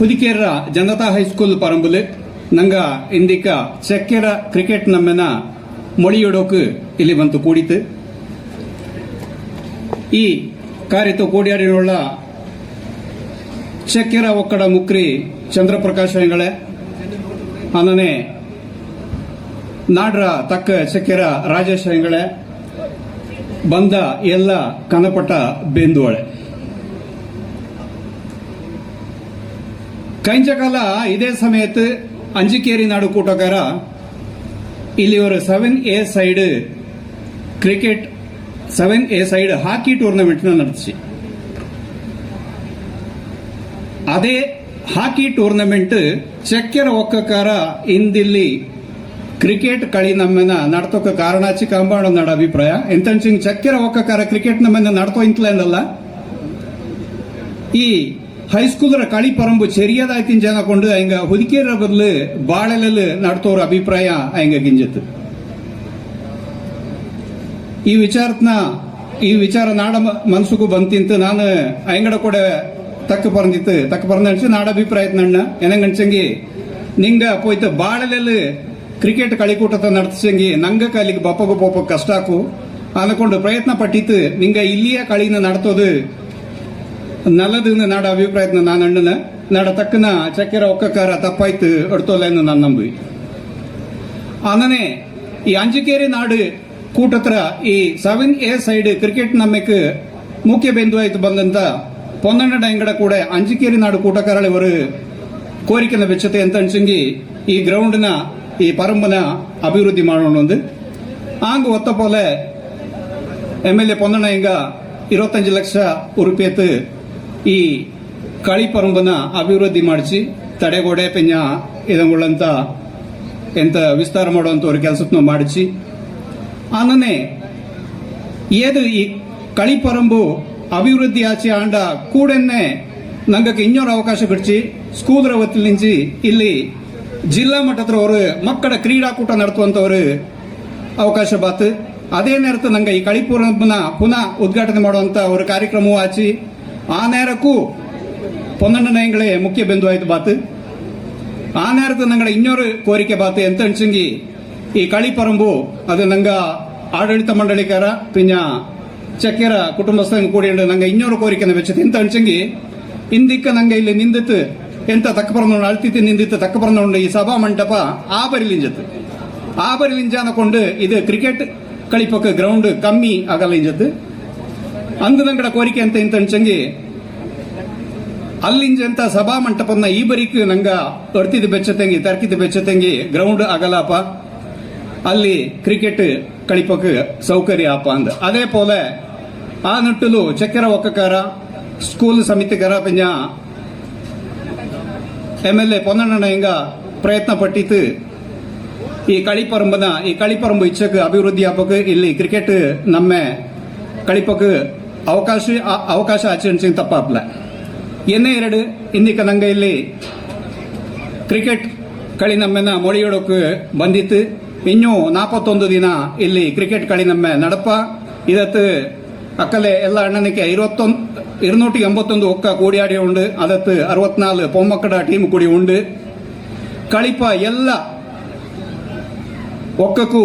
ಕುದಿಕೇರ ಜನತಾ ಹೈಸ್ಕೂಲ್ ಪರಂಬುಲು. ನಂಗ ಇಂದಿಕ ಚಕ್ಕೆರ ಕ್ರಿಕೆಟ್ ನಮ್ಮನ ಮೊಳಿಯೊಡೋಕು ಇಲ್ಲಿ ಬಂತು ಕೂಡಿತು ಈ ಕಾರ್ಯತು ಕೂಡಿಯಾಡಿನೊಳ್ಳ ಚಕ್ಕೆರ ಒಕ್ಕಡ ಮುಕ್ರಿ ಚಂದ್ರಪ್ರಕಾಶ್ ಹೆಂಗಳೇ. ಅನ್ನನೆ ನಾಡ್ರ ತಕ್ಕ ಚಕ್ಕೆರ ರಾಜೇಶ್ ಹೆಂಗಳೇ. ಬಂದ ಎಲ್ಲ ಕನಪಟ ಬೇಂದುವಳೆ. ಕೈಂಚಕಾಲ ಇದೇ ಸಮಯತ್ತು ಅಂಜಿಕೇರಿ ನಾಡು ಕೂಟಗಾರ ಇಲ್ಲಿ ಅವರು seven a side cricket seven a side hockey tournament ನಡೆಸಿ. ಅದೇ ಹಾಕಿ ಟೂರ್ನಮೆಂಟ್ ಚಕ್ಕೆರ ಒಕ್ಕಕಾರ ಇಂದಿಲ್ಲಿ ಕ್ರಿಕೆಟ್ ಕಳಿ ನಮ್ಮನ್ನ ನಡ್ತೋಕ ಕಾರಣಾಚಿ ಚಿಕ್ಕಂಬಾಣ ನಡ ಅಭಿಪ್ರಾಯ. ಎಂತಂಚಿಂಗ್ ಚಕ್ಕೆರ ಒಕ್ಕಕಾರ ಕ್ರಿಕೆಟ್ ನಮ್ಮನ್ನ ನಡ್ತೋ ಇಂತಲ್ಲ ಈ ಹೈಸ್ಕೂಲರ ಕಳಿ ಪರಂಬು ಸರಿಯಾದ ಜನ ಕೊಂಡು ಹಂಗ ಹುದುಕೇರ ಬದಲು ಬಾಳೆಲಲ್ಲಿ ನಡ್ತೋರ ಅಭಿಪ್ರಾಯ ಹಂಗ ಗಿಂಜತ್ತು ಈ ವಿಚಾರತ್ನ ಈ ವಿಚಾರ ನಾಡ ಮ- ಮನ್ಸುಗೂ ಬಂತಿಂತು ನಾನು ಅಯ್ಯಂಗಡ ಕೂಡ ತಕ್ಕ ಪರಂದಿತ್ತು ತಕ್ಕ ಪರಂದಣಿಸಿ ನಾಡ ಅಭಿಪ್ರಾಯ ನಣ್ಣ ಏನಂಗ ಅನ್ಸಂಗಿ ನಿಂಗ ಪೋಯ್ತು ಬಾಳೆಲಲ್ಲಿ ಕ್ರಿಕೆಟ್ ಕಳಿಕೂಟತ ನಡೆಸಂಗಿ ನಂಗ ಕಾಲಿಗೆ ಬಪ್ಪಗ ಪೋಪ ಕಷ್ಟ ಆಕು ಅನ್ಕೊಂಡು ಪ್ರಯತ್ನ ಪಟ್ಟಿತ್ತು ನಿಂಗ ಇಲ್ಲಿಯ ಕಳಿನ ನಡ್ತೋದು ನಲ್ಲದಿಂದ ನಾಡ ಅಭಿಪ್ರಾಯತ್ನ ನಾನು ಅಣ್ಣನ. ನಾಡ ತಕ್ಕನ ಚಕ್ಕೆರ ಒಕ್ಕಕಾರ ತಪ್ಪಾಯ್ತು ಅಡ್ತೋಲೆಯನ್ನು ನಾನು ನಂಬಿ ಆನನೆ ಈ ಅಂಜಿಕೇರಿ ನಾಡು ಕೂಟತ್ರ ಈ ಸೆವೆನ್ ಎ ಸೈಡ್ ಕ್ರಿಕೆಟ್ ನಮ್ಮಕ್ಕೆ ಮುಖ್ಯ ಬಿಂದು ಆಯ್ತು ಬಂದಂತ ಪೊನ್ನಣ್ಣ ಡೈಂಗಡ ಕೂಡ ಅಂಜಿಕೇರಿ ನಾಡು ಕೂಟಕಾರಳೆ ಅವರು ಕೋರಿಕೆನ ಬೆಚ್ಚತೆ ಅಂತ ಅನ್ಸಂಗಿ ಈ ಗ್ರೌಂಡ್ನ ಈ ಪರಂಪನ ಅಭಿವೃದ್ಧಿ ಮಾಡೋಣ ಒಂದು. ಆಂಗ್ ಒತ್ತಪೋಲೆ ಎಂ ಎಲ್ ಎ ಪೊನ್ನಣ್ಣ ಹಿಂಗ ಇರುವತ್ತಂಜು ಲಕ್ಷ ರೂಪಾಯಿ ಈ ಕಳಿ ಪರಂಬನ ಅಭಿವೃದ್ಧಿ ಮಾಡಿಸಿ ತಡೆಗೋಡೆ ಪೆಂಜ ಇದಂಗುಳ್ಳಂತ ಎಂತ ವಿಸ್ತಾರ ಮಾಡುವಂಥವ್ರ ಕೆಲಸವನ್ನು ಮಾಡಿಸಿ. ಆನನೆ ಏದು ಈ ಕಳಿ ಪರಂಬು ಅಭಿವೃದ್ಧಿ ಆಚೆ ಆಂಡ ಕೂಡನ್ನೇ ನಂಗಕ್ಕೆ ಇನ್ನೊಂದು ಅವಕಾಶ ಬಿಡ್ಸಿ ಸ್ಕೂಲ್ರ ಇಲ್ಲಿ ಜಿಲ್ಲಾ ಮಟ್ಟದ ಅವರು ಮಕ್ಕಳ ಕ್ರೀಡಾಕೂಟ ನಡೆಸುವಂಥವ್ರು ಅವಕಾಶ ಬಾತು. ಅದೇ ನೇರತ ನಂಗೆ ಈ ಕಳಿಪುರಮ್ಮನ ಪುನಃ ಉದ್ಘಾಟನೆ ಮಾಡುವಂಥ ಅವರ ಕಾರ್ಯಕ್ರಮವೂ ಆಚಿ ಆ ನೇರಕ್ಕೂ പൊന്നണ്ണനയങ്ങളെ മുഖ്യ ബന്ധുവായിട്ട് ബാത്ത് ആ നേരത്ത് ഞങ്ങളുടെ ഇഞ്ഞൊരു കോരിക്ക ബാത്ത് ಎಂತ ಅನ್ಸಂಗಿ ಈ ಕಳಿಪರಂಬು ಅದು ನಂಗ ಆಡಳಿತ ಮಂಡಳಿಕಾರ ಪಿನ್ನ ಚಕ್ಕೆರ ಕುಟುಂಬಸ್ಥಂಗ ಕೂಡಿಂಡು ನಂಗೆ ಇನ್ನೊರು ಕೋರಿಕೆನ ವೆಚ್ಚತೆ ಎಂತ ಅನ್ಸಂಗಿ ಇಂದಿಕ್ಕ ನಂಗೆ ಇಲ್ಲಿ ನಿಂದಿತ್ತು ಎಂತ ತಕ್ಕ ಪರಂದ ಅಳ್ತಿತ್ತು ನಿಂದಿತ್ತು ತಕ್ಕ ಪರಂದ ಈ ಸಭಾ ಮಂಟಪ ಆ ಬರಿಲಿಂಜತ್ತು ಆ ಬರಿಲಿಂಜ ಅನ್ಕೊಂಡು ಇದು ಕ್ರಿಕೆಟ್ ಕಳಿಪಕ್ಕ ಗ್ರೌಂಡ್ ಕಮ್ಮಿ ಆಗಲ್ಲ ಇಂಜತ್ತು ಅಂದು ನಂಗಡ ಕೋರಿಕೆ ಅಂತ ಎಂತ ಅನ್ಸಂಗಿ ಅಲ್ಲಿಂಜಂತ ಸಭಾ ಮಂಟಪನ ಈ ಬರಿಕ್ ನಂಗ ಅರ್ತಿದ ಬೆಚ್ಚತಂಗಿ, ತರ್ಕಿದ ಬೆಚ್ಚತಂಗಿ ಗ್ರೌಂಡ್ ಆಗಲಾಪ ಅಲ್ಲಿ ಕ್ರಿಕೆಟ್ ಕಳಿಪಕ್ಕೆ ಸೌಕರ್ಯ ಅಪ್ಪ ಅಂದ. ಅದೇ ಪೋಲೆ ಆ ನಿಟ್ಟಲು ಚಕ್ಕೆರ ಒಕ್ಕಕಾರ ಸ್ಕೂಲ್ ಸಮಿತಿಗಾರ ಪಿಂಜ ಎಂ ಎಲ್ ಎ ಪೊನ್ನಣ್ಣ ಹಿಂಗ ಪ್ರಯತ್ನ ಪಟ್ಟಿತ್ತು. ಈ ಕಳಿಪರಂಬನ, ಈ ಕಳಿಪರಂಬು ಇಚ್ಛಕ್ಕೆ ಅಭಿವೃದ್ಧಿ ಆಪಕ್ಕೆ ಇಲ್ಲಿ ಕ್ರಿಕೆಟ್ ನಮ್ಮ ಕಳಿಪಕ್ ಅವಕಾಶ ಅವಕಾಶ ಆಚರಣೆ ತಪ್ಪಾಪ್ಲ ಎನ್ನೇ ಎರಡು ಇನ್ನಿಕ ನಂಗೆ ಇಲ್ಲಿ ಕ್ರಿಕೆಟ್ ಕಳಿ ನಮ್ಮನ್ನ ಮೊಳಿಯೋಡಕ್ಕೆ ಬಂದಿತ್ತು ಇನ್ನೂ ನಾಲ್ವತ್ತೊಂದು ದಿನ ಇಲ್ಲಿ ಕ್ರಿಕೆಟ್ ಕಳಿ ನಮ್ಮ ನಡಪ ಇದತ್ತು ಅಕ್ಕಲೆ ಎಲ್ಲ ಅಣ್ಣನಕ್ಕೆ இருபத்தொன் இருநூற்றி எண்பத்தொந்து ஒக்க கூடியாடி ಉಂಡು ಅದತ್ತು அறுபத்தினாலு ಪೊಮ್ಮಕ್ಕಡ ಟೀಮ್ ಕೂಡಿ ಉಂಡು ಕಳಿಪ ಎಲ್ಲ ಒಕ್ಕಕ್ಕೂ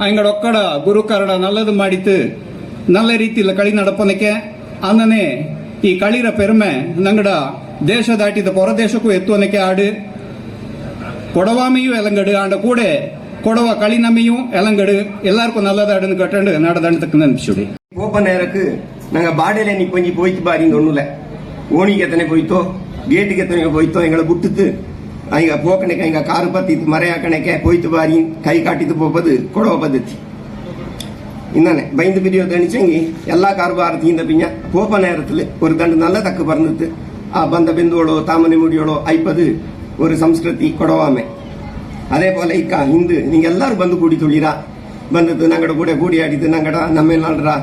ಅಂಗಡ ಒಕ್ಕಡ ಗುರುಕರಡ ನಲ್ಲದು ಮಾಡಿತು நல்ல ನಲ್ಲ ರೀತಿಯಲ್ಲಿ ಕಳಿ ನಡಪನಕ್ಕೆ ಅನ್ನನೇ ಈ ಕಳಿರ ಪೆರುಮೆ ನಂಗಡ ದೇಶ ದಾಟಿದ ಪರದೇಶಕ್ಕೂ ஆடு. கொடவாமையும் ಕೊಡವಾಮೆಯೂ ஆண்ட கூட ಕೂಡೆ களி நம்மையும் இலங்கடு. எல்லாருக்கும் நல்லதாடுன்னு கேட்டு நடதானத்துக்கு நினைச்சுடி
கோப்ப நேரக்கு நாங்கள் பாடையில் நீ கொஞ்சம் போய்த்து பாருங்க ஒன்றும் இல்லை. ஓனிக்கு எத்தனை போய்த்தோ கேட்டுக்கு எத்தனை போய்த்தோ எங்களை விட்டுத்து அங்க போக்கணைக்க எங்க காரு பத்தித்து மறையாக்கணைக்க போய்த்து பாரியும் கை காட்டித்து போப்பது கொடவ பத்தி ഇന്നെ ബൈന്ദ് പിരിയോ തണിച്ചെങ്കിൽ എല്ലാ കാർബാറത്തിയും പിന്നെ കോപ്പ നേരത്തിൽ ഒരു തണ്ട് നല്ല തക്ക് പറഞ്ഞിട്ട് ആ ബന്ധ ബിന്ദുവോളോ താമന മുടിയോളോ അയപ്പത് ഒരു സംസ്കൃതി കൊടവാമേ അതേപോലെ ഇക്ക ഹിന്ദ് നിങ്ങൾ എല്ലാവരും ബന്ധു കൂടി തുള്ളിരാ ബന്ധത്ത് ഞങ്ങളുടെ കൂടെ കൂടിയാടിത്ത് ഞങ്ങളുടെ നമ്മെ നാടുറാ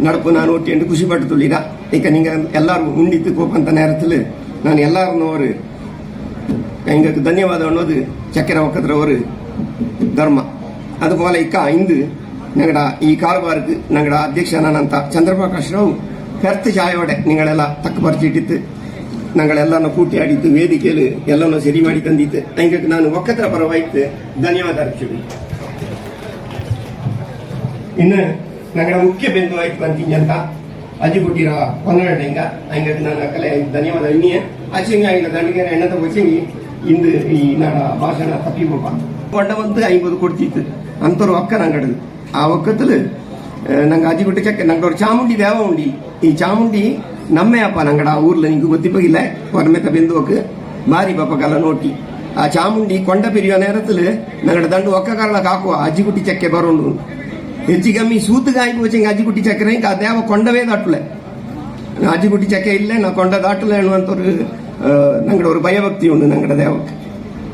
நடப்பு நான் ஓட்டி என்று குஷிப்பட்டு துள்ளிடா இக்க நீங்க எல்லாரும் உண்டித்து கோப்பந்த நேரத்தில் நான் எல்லாரும் ஒரு எங்களுக்கு தன்யவாதம் ಅನ್ನೋದು ಚಕ್ರ ಒಕ್ಕದ್ರ ஒரு ಧರ್ಮ அதுபோல இக்கா ஐந்து ഞങ്ങളുടെ ಈ ಕಾರಬಾರಕ್ಕೆ ഞങ്ങളുടെ ಅಧ್ಯಕ್ಷನಾನಂತ ಚಂದ್ರಪ್ರಕಾಶ್ ರಾವ್ ಹೆರ್ತ್ ಚಾಯೋಡೆ ನಿಗಳೆಲ್ಲ ತಕ್ಕ ಪರಿಚಿಟ್ಟಿತ್ತು ഞങ്ങളെല്ലാം കൂട്ടി ആടിത്ത് വേദിക്കയിൽ എല്ലാം ശരി ಮಾಡಿ ತಂದಿತ್ತು ಹಂಗಾಗಿ ನಾನು ಒಕ್ಕತ್ರ ಪರವಾಯ್ತು ಧನ್ಯವಾದ ಅರ್ಪಿಸಿದೆ ಇನ್ನು ഞങ്ങളുടെ ಮುಖ್ಯ ಬಿಂದುವಾಯ್ತು ಬಂತಿಂಜಂತ ಅಜ್ಜಿ ಕೊಟ್ಟಿರ ಹೊನ್ನಡೆಂಗ ಹಂಗಾಗಿ ನಾನು ಅಕ್ಕಲೆ ಧನ್ಯವಾದ ಇನ್ನಿಯ ಅಚ್ಚಿಂಗ ಇಲ್ಲ ದಂಡಿಗೆ ಎಣ್ಣದ ವಚಿಂಗಿ ಇಂದು ಈ ನಾಡ ಭಾಷಣ ತಪ್ಪಿ ಹೋಗ ಕೊಂಡವಂತು ಐಂಬದು ಕೊಡ್ತಿತ್ತು ಅಂತರು ಒಕ್ಕ ನಂಗಡದು ಆ ಒಕ್ಕತ್ತಲು ನಂಗೆ ಅಜ್ಜಿ ಬಿಟ್ಟು ಚೆಕ್ಕ ನಂಗೆ ಅವ್ರು ಚಾಮುಂಡಿ ದೇವ ಉಂಡಿ ಈ ಚಾಮುಂಡಿ ನಮ್ಮೇ ಅಪ್ಪ ನಂಗಡ ಆ ಊರ್ಲ ನಿಂಗೆ ಗೊತ್ತಿಪ್ಪಾಗಿಲ್ಲ ಪರಮೆತ ಬೆಂದುವಕ್ಕೆ ಬಾರಿ ಪಾಪ ಕಲ ನೋಟಿ ಆ ಚಾಮುಂಡಿ ಕೊಂಡ ಪಿರಿಯೋ ನೇರದಲ್ಲಿ ನಂಗಡ ದಂಡು ಒಕ್ಕ ಕಾರಣ ಕಾಕುವ ಅಜ್ಜಿ ಗುಟ್ಟಿ ಚಕ್ಕೆ ಬರೋಂಡು ಹೆಚ್ಚು ಕಮ್ಮಿ ಸೂತುಗಾಯಿ ವಚ್ಚಿಂಗ್ ಅಜ್ಜಿ ಗುಟ್ಟಿ ಚಕ್ಕರೆ ಆ ದೇವ ಕೊಂಡವೇ ದಾಟುಲೆ ಅಜ್ಜಿ ಗುಟ್ಟಿ ಚಕ್ಕೆ ಇಲ್ಲ ನಾ ಕೊಂಡ ದಾಟುಲೆ ಅನ್ನುವಂಥವ್ರು ನಂಗಡ ஒரு பயபக்தி உண்டு ನಂಗಡ ದೇವಕ್ಕೆ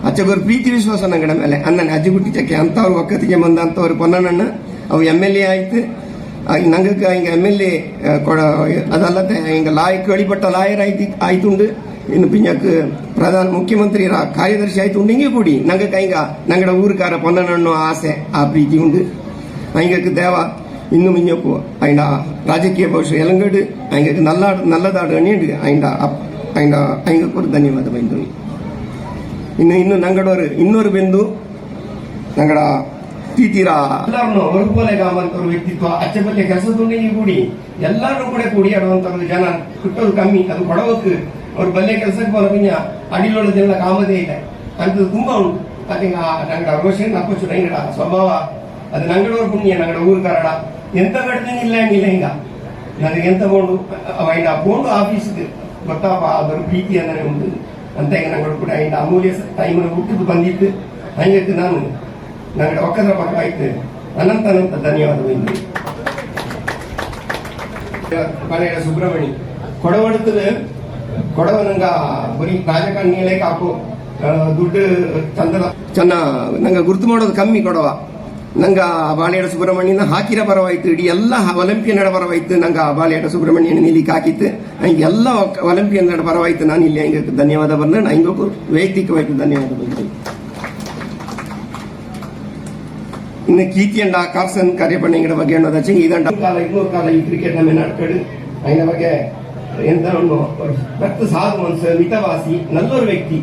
ಅಚ್ಚಗೊರು ಪ್ರೀತಿ ವಿಶ್ವಾಸ ನಂಗಡ ಮೇಲೆ ಅಣ್ಣನ ಅಜ್ಜಿ ಗುಟ್ಟಿ ಚಕ್ಕೆ ಅಂತವ್ರು ಒಕ್ಕತ್ತಿಗೆ ಬಂದಂಥವ್ರು ಪೊನ್ನಣ್ಣ ಅವು ಎಂ ಎಲ್ ಎ ಆಯ್ತು ನಂಗಕ್ಕೆ ಹಿಂಗ ಎಂ ಎಲ್ ಎ ಕೊಡ ಅದಲ್ಲದೆ ಹಿಂಗ ಲಾಯಕ್ ಅಳಿಪಟ್ಟ ಲಾಯರ್ ಆಯ್ತು ಆಯ್ತುಂಡು ಇನ್ನು ಪಿಂಜಕ್ ಪ್ರಧಾನ ಮುಖ್ಯಮಂತ್ರಿ ರಾ ಕಾರ್ಯದರ್ಶಿ ಆಯ್ತುಂಡು ಹಿಂಗೆ ಕೂಡಿ ನಂಗಕ್ಕೆ ಹಿಂಗ ನಂಗಡ ಊರುಕಾರ ಪೊನ್ನಣ್ಣು ಆಸೆ ಆ ಪ್ರೀತಿ ಉಂಡು ಹಂಗಕ್ಕೆ ದೇವ ಇನ್ನು ಮಿಂಜಪ್ಪು ಐಂಡ ರಾಜಕೀಯ ಭವಿಷ್ಯ ಎಲಂಗಡು ಹಂಗಕ್ಕೆ ನಲ್ಲಾಡು ನಲ್ಲದಾಡು ಅಣಿಯಂಡು ಐಂಡ ಅಪ್ ಐಂಡ ಹಂಗಕ್ಕೂ ಧನ್ಯವಾದ ಬೈಂದು ಇನ್ನು ಇನ್ನು ನಂಗಡವರು ಇನ್ನೊರು ಬೆಂದು ನಂಗಡ ತೀತೀರಾ? ಎಲ್ಲರನ್ನು ಹೊರಗೋಲೆ ಗಾಮಂತವ್ರ ವ್ಯಕ್ತಿತ್ವ ಅಚ್ಚೆ ಬಲ್ಲೆ ಕೆಲಸದೊಂದಿಗೆ ಕೂಡಿ ಎಲ್ಲರೂ ಕೂಡ ಕೂಡಿ ಆಡುವಂತದ್ದು ಜನ ಕುಟ್ಟೋದು ಕಮ್ಮಿ, ಅದು ಕೊಡಬೇಕು ಅವ್ರ ಬಲ್ಲೆ ಕೆಲಸಕ್ಕೆ ಬರೋ ಪಿಂಜ ಅಡಿಲೊಳದೆಲ್ಲ ಕಾಮದೇ ಇದೆ. ಅಂತದ್ದು ತುಂಬಾ ಉಂಟು. ಅದೀಗ ನಂಗಡ ರೋಷನ್ ಅಪ್ಪಚ್ಚು ನಂಗಡ ಸ್ವಭಾವ, ಅದು ನಂಗಡವ್ರ ಪುಣ್ಯ, ನಂಗಡ ಊರು ಕರಡ ಎಂತ ಕಡ್ತೀನಿ ಇಲ್ಲ ಇಲ್ಲ ಹಿಂಗ ನನಗೆ ಎಂತ ಬೋಂಡು? ಅವ ಇಂಡ ಬೋಂಡು ಆಫೀಸ್ಗೆ. ಗೊತ್ತಾಪ ಅದರ ಪ್ರೀತಿ ಅಂದರೆ ಒಂದು ಅಂತ ನಂಗಳು ಕೂಡ ಇಂದ ಅಮೂಲ್ಯ ಟೈಮ್ ಹುಟ್ಟಿದ್ದು ಬಂದಿತ್ತು. ಹಂಗೆ ನಾನು. ನಂಗೆ ಒಕ್ಕದ್ರ ಪರವಾಯ್ತು ಅನಂತ ಅನಂತ ಧನ್ಯವಾದಗಳು ಪಳೆಯ ಸುಬ್ರಹ್ಮಣಿ ಕೊಡವ ನಂಗ ಬರೀ ರಾಜಕಾರಣಿಗಳೇ ಕಾಕು. ಕಾಪು ದುಡ್ಡು ಚಂದದ. ಚೆನ್ನ, ನಂಗ ಗುರುತು ಮಾಡೋದು ಕಮ್ಮಿ ಕೊಡವ. ನಂಗ ಬಾಳೆಹಡ ಸುಬ್ರಹ್ಮಣ್ಯನ ಹಾಕಿರ ಬರವಾಯ್ತು. ಇಡೀ ಎಲ್ಲ ಒಲಿಂಪಿಯನ್ ನಡ ಬರವಾಯ್ತು. ನಂಗ ಬಾಳೆಹಡ ಸುಬ್ರಹ್ಮಣ್ಯನ ನಿಲ್ಲಿಗೆ ಹಾಕಿತ್ತು ನಂಗೆ ಎಲ್ಲ ಒಲಿಂಪಿಯನ್ ನಡ ಬರವಾಯ್ತು. ನಾನು ಇಲ್ಲಿ ಹಂಗೆ ಧನ್ಯವಾದ ಬಂದ್ರೆ ನಂಗೆ ವೈಯಕ್ತಿಕವಾಯ್ತು ಧನ್ಯವಾದ ಬಂದ್ರಿ ಇನ್ನು ಕೀರ್ತಿಯಂಡ ಕಾರ್ಸನ್ ಕಾರ್ಯಪಣೆಗಳ ಬಗ್ಗೆ ಅನ್ನೋದಾಚೆ ಇದಂಡ ಕಾಲ ಇನ್ನೂರು ಕಾಲ ಈ ಕ್ರಿಕೆಟ್ ನಮ್ಮ ನಾಡ್ಕಡು ಅಯ್ಯನ ಬಗ್ಗೆ ಎಂತ ಒಂದು ರಕ್ತ ಸಾಧು ಮನಸ್ಸು ಮಿತವಾಸಿ ನಲ್ಲೊರು ವ್ಯಕ್ತಿ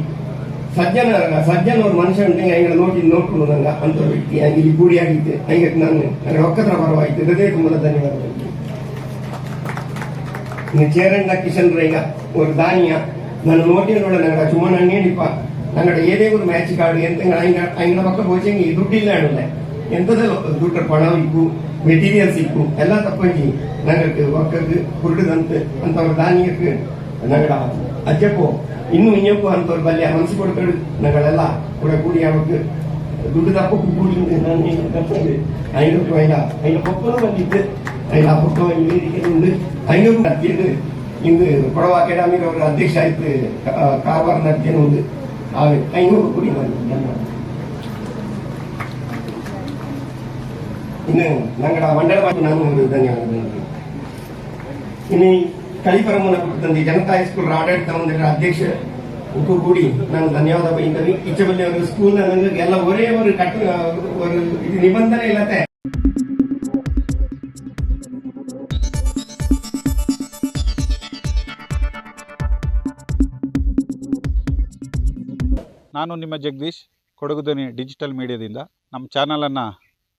ಸಜ್ಜನ ಸಜ್ಜನ ಅವ್ರ ಮನುಷ್ಯ ಉಂಟು ಅಯ್ಯ ನೋಡಿ ನೋಡ್ಕೊಂಡು ನಂಗೆ ಅಂತ ವ್ಯಕ್ತಿ ಹಂಗೆ ಇಲ್ಲಿ ಗೂಡಿ ಆಗಿತ್ತು ಹಂಗೆ ನಾನು ನನಗೆ ಒಕ್ಕತ್ರ ಪರವಾಯಿತು ಹೃದಯ ತುಂಬ ಧನ್ಯವಾದಗಳು ಇನ್ನು ಚೇರಣ್ಣ ಕಿಶನ್ ರೈಗ ஒரு தானியா நான் நோட்டினோட நாங்கள் சும்மா நான் நீடிப்பா நாங்கள் ஏதே ஒரு மேட்ச் கார்டு எந்த ஐநூறு பக்கம் போச்சு இங்கே துட்டு இல்லை ಎಂತದ ದುಡ್ಡು ಪಣ ಇಕ್ಕು ಮೆಟೀರಿಯಲ್ಸ್ ಇಕ್ಕು ಎಲ್ಲ ತಪ್ಪಂಜಿ ನಂಗಕ್ಕೆ ಒಕ್ಕಕ್ಕೆ ಕುರುಡುದಂತ ಅಂತವ್ರ ದಾನಿಯಕ್ಕೆ ನಂಗಡ ಅಜ್ಜಪ್ಪು ಇನ್ನು ಇನ್ಯಪ್ಪು ಅಂತವ್ರ ಬಲ್ಯ ಮನಸ್ಸು ಕೊಡ್ಕಡು ನಂಗಳೆಲ್ಲ ಕೂಡ ಕೂಡಿ ಅವಕ್ಕೆ ದುಡ್ಡು ತಪ್ಪು ಕೂಡಿ ನಾನು ಐನೂರು ಐನ ಐನ ಪಪ್ಪನು ಬಂದಿದ್ದು ಐನ ಪಪ್ಪ ವೇದಿಕೆ ಉಂಡು ಐನೂರು ನಡೆದಿದ್ದು ಇಂದು ಕೊಡವ ಅಕಾಡೆಮಿ ಅವರ ಅಧ್ಯಕ್ಷ ಆಯ್ತು ಕಾ- ಕಾರವಾರ ನಡ್ತೇನೆ ಉಂಡು ಆಗ ಐನೂರು ಕೂಡಿ ಬಂದಿದ್ದು ನಂಗಡ ಮಂಡಳ ಬಗ್ಗೆ ನಾನು ಧನ್ಯವಾದಗಳು ಇನ್ನು ಕಲಿಪರಮನ ತಂದೆ ಜನತಾ ಹೈಸ್ಕೂಲ್ ಆಡಳಿತ ಮಂದಿರ ಅಧ್ಯಕ್ಷ ಕೂಡಿ ನಾನು ಧನ್ಯವಾದ ಬೈಂದವಿ ಈಚೆ ಬಲ್ಲಿ ಅವರು ಸ್ಕೂಲ್ ಎಲ್ಲ ಒರೇ ಒಂದು ಕಟ್ಟು ಒಂದು ನಿಬಂಧನೆ ಇಲ್ಲತ್ತೆ
ನಾನು ನಿಮ್ಮ ಜಗದೀಶ್, ಕೊಡಗು ಧ್ವನಿ ಡಿಜಿಟಲ್ ಮೀಡಿಯಾದಿಂದ ನಮ್ಮ ಚಾನಲನ್ನು